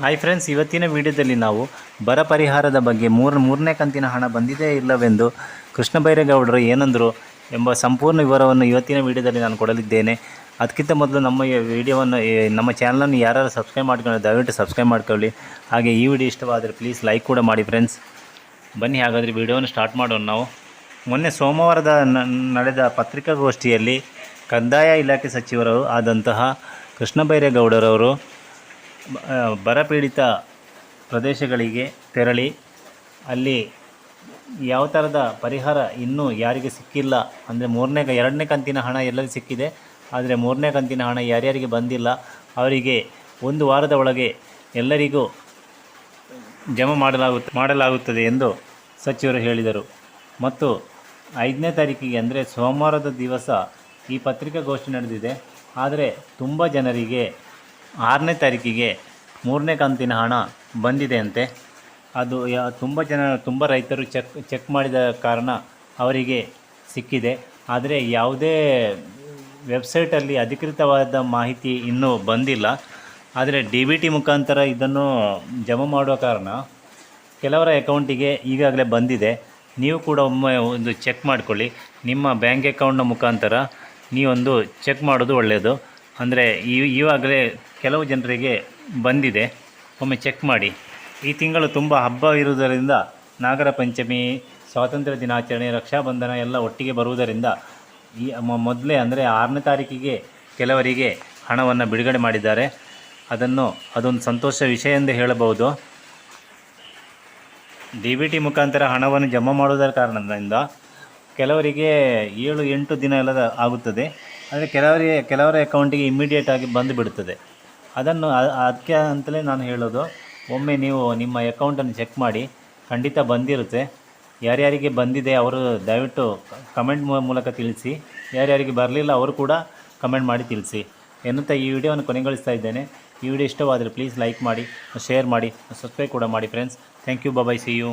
Hi friends ಇವತ್ತಿನ ವಿಡಿಯೋದಲ್ಲಿ ನಾವು ಬರ ಪರಿಹಾರದ ಬಗ್ಗೆ ಮೂರು ಮೂರನೇ ಕಂತಿನ ಹಣ ಬಂದಿದೆ ಇಲ್ಲವೆಂದು ಕೃಷ್ಣ ಬೈರೇಗೌಡರು ಏನಂದರು ಎಂಬ ಸಂಪೂರ್ಣ ವಿವರವನ್ನು ಇವತ್ತಿನ ವಿಡಿಯೋದಲ್ಲಿ ನಾನು ಕೊಡಲಿದ್ದೇನೆ. ಅದಕ್ಕಿಂತ ಮೊದಲು ನಮ್ಮ ವಿಡಿಯೋವನ್ನು ನಮ್ಮ ಚಾನಲನ್ನು ಯಾರು ಸಬ್ಸ್ಕ್ರೈಬ್ ಮಾಡ್ಕೊಂಡು ದಯವಿಟ್ಟು ಸಬ್ಸ್ಕ್ರೈಬ್ ಮಾಡ್ಕೊಳ್ಳಿ. ಹಾಗೆ ಈ ವಿಡಿಯೋ ಇಷ್ಟವಾದರೆ ಪ್ಲೀಸ್ ಲೈಕ್ ಕೂಡ ಮಾಡಿ ಫ್ರೆಂಡ್ಸ್ ಬನ್ನಿ, ಹಾಗಾದರೆ ವಿಡಿಯೋವನ್ನು ಸ್ಟಾರ್ಟ್ ಮಾಡೋಣ ನಾವು. ಮೊನ್ನೆ ಸೋಮವಾರದ ನಡೆದ ಪತ್ರಿಕಾಗೋಷ್ಠಿಯಲ್ಲಿ ಕಂದಾಯ ಇಲಾಖೆ ಸಚಿವರು ಆದಂತಹ ಕೃಷ್ಣ ಬೈರೇಗೌಡರವರು ಬರಪೀಡಿತ ಪ್ರದೇಶಗಳಿಗೆ ತೆರಳಿ, ಅಲ್ಲಿ ಯಾವ ಥರದ ಪರಿಹಾರ ಇನ್ನೂ ಯಾರಿಗೆ ಸಿಕ್ಕಿಲ್ಲ, ಅಂದರೆ ಮೂರನೇ ಎರಡನೇ ಕಂತಿನ ಹಣ ಎಲ್ಲರಿಗೂ ಸಿಕ್ಕಿದೆ, ಆದರೆ ಮೂರನೇ ಕಂತಿನ ಹಣ ಯಾರ್ಯಾರಿಗೆ ಬಂದಿಲ್ಲ, ಅವರಿಗೆ ಒಂದು ವಾರದ ಒಳಗೆ ಎಲ್ಲರಿಗೂ ಜಮಾ ಮಾಡಲಾಗು ಮಾಡಲಾಗುತ್ತದೆ ಎಂದು ಸಚಿವರು ಹೇಳಿದರು. ಮತ್ತು ಐದನೇ ತಾರೀಕಿಗೆ, ಅಂದರೆ ಸೋಮವಾರದ ದಿವಸ ಈ ಪತ್ರಿಕಾಗೋಷ್ಠಿ ನಡೆದಿದೆ, ಆದರೆ ತುಂಬ ಜನರಿಗೆ ಆರನೇ ತಾರೀಕಿಗೆ ಮೂರನೇ ಕಂತಿನ ಹಣ ಬಂದಿದೆ ಅಂತೆ ಅದು ಯಾ, ತುಂಬ ಜನ, ತುಂಬ ರೈತರು ಚೆಕ್ ಚೆಕ್ ಮಾಡಿದ ಕಾರಣ ಅವರಿಗೆ ಸಿಕ್ಕಿದೆ. ಆದರೆ ಯಾವುದೇ ವೆಬ್ಸೈಟಲ್ಲಿ ಅಧಿಕೃತವಾದ ಮಾಹಿತಿ ಇನ್ನೂ ಬಂದಿಲ್ಲ. ಆದರೆ ಡಿ ಬಿ ಟಿ ಮುಖಾಂತರ ಇದನ್ನು ಜಮಾ ಮಾಡುವ ಕಾರಣ ಕೆಲವರ ಅಕೌಂಟಿಗೆ ಈಗಾಗಲೇ ಬಂದಿದೆ. ನೀವು ಕೂಡ ಒಮ್ಮೆ ಒಂದು ಚೆಕ್ ಮಾಡಿಕೊಳ್ಳಿ. ನಿಮ್ಮ ಬ್ಯಾಂಕ್ ಅಕೌಂಟ್ನ ಮುಖಾಂತರ ನೀವೊಂದು ಚೆಕ್ ಮಾಡೋದು ಒಳ್ಳೆಯದು. ಅಂದರೆ ಈ ಇವಾಗಲೇ ಕೆಲವು ಜನರಿಗೆ ಬಂದಿದೆ. ಒಮ್ಮೆ ಚೆಕ್ ಮಾಡಿ. ಈ ತಿಂಗಳು ತುಂಬ ಹಬ್ಬ ಇರುವುದರಿಂದ ನಾಗರ ಪಂಚಮಿ, ಸ್ವಾತಂತ್ರ್ಯ ದಿನಾಚರಣೆ, ರಕ್ಷಾಬಂಧನ ಎಲ್ಲ ಒಟ್ಟಿಗೆ ಬರುವುದರಿಂದ ಈ ಮೊದಲೇ ಅಂದರೆ ಆರನೇ ತಾರೀಕಿಗೆ ಕೆಲವರಿಗೆ ಹಣವನ್ನು ಬಿಡುಗಡೆ ಮಾಡಿದ್ದಾರೆ. ಅದನ್ನು ಅದೊಂದು ಸಂತೋಷ ವಿಷಯ ಎಂದು ಹೇಳಬಹುದು. ಡಿ ಬಿ ಟಿ ಮುಖಾಂತರ ಹಣವನ್ನು ಜಮಾ ಮಾಡುವುದರ ಕಾರಣದಿಂದ ಕೆಲವರಿಗೆ ಏಳು ಎಂಟು ದಿನ ಎಲ್ಲ ಆಗುತ್ತದೆ. ಆದರೆ ಕೆಲವರಿಗೆ, ಕೆಲವರ ಅಕೌಂಟಿಗೆ ಇಮ್ಮಿಡಿಯೇಟ್ ಆಗಿ ಬಂದು ಬಿಡುತ್ತದೆ ಅದನ್ನು ಅದಕ್ಕೆ ಅಂತಲೇ ನಾನು ಹೇಳೋದು, ಒಮ್ಮೆ ನೀವು ನಿಮ್ಮ ಅಕೌಂಟನ್ನು ಚೆಕ್ ಮಾಡಿ, ಖಂಡಿತ ಬಂದಿರುತ್ತೆ. ಯಾರ್ಯಾರಿಗೆ ಬಂದಿದೆ ಅವರು ದಯವಿಟ್ಟು ಕಮೆಂಟ್ ಮೂಲಕ ತಿಳಿಸಿ. ಯಾರ್ಯಾರಿಗೆ ಬರಲಿಲ್ಲ ಅವರು ಕೂಡ ಕಮೆಂಟ್ ಮಾಡಿ ತಿಳಿಸಿ. ಎನ್ನುತ್ತಾ ಈ ವಿಡಿಯೋವನ್ನು ಕೊನೆಗೊಳಿಸ್ತಾ ಇದ್ದೇನೆ. ಈ ವಿಡಿಯೋ ಇಷ್ಟವಾದರೆ ಪ್ಲೀಸ್ ಲೈಕ್ ಮಾಡಿ ಶೇರ್ ಮಾಡಿ ಸಬ್ಸ್ಕ್ರೈಬ್ ಕೂಡ ಮಾಡಿ friends thank you bye see you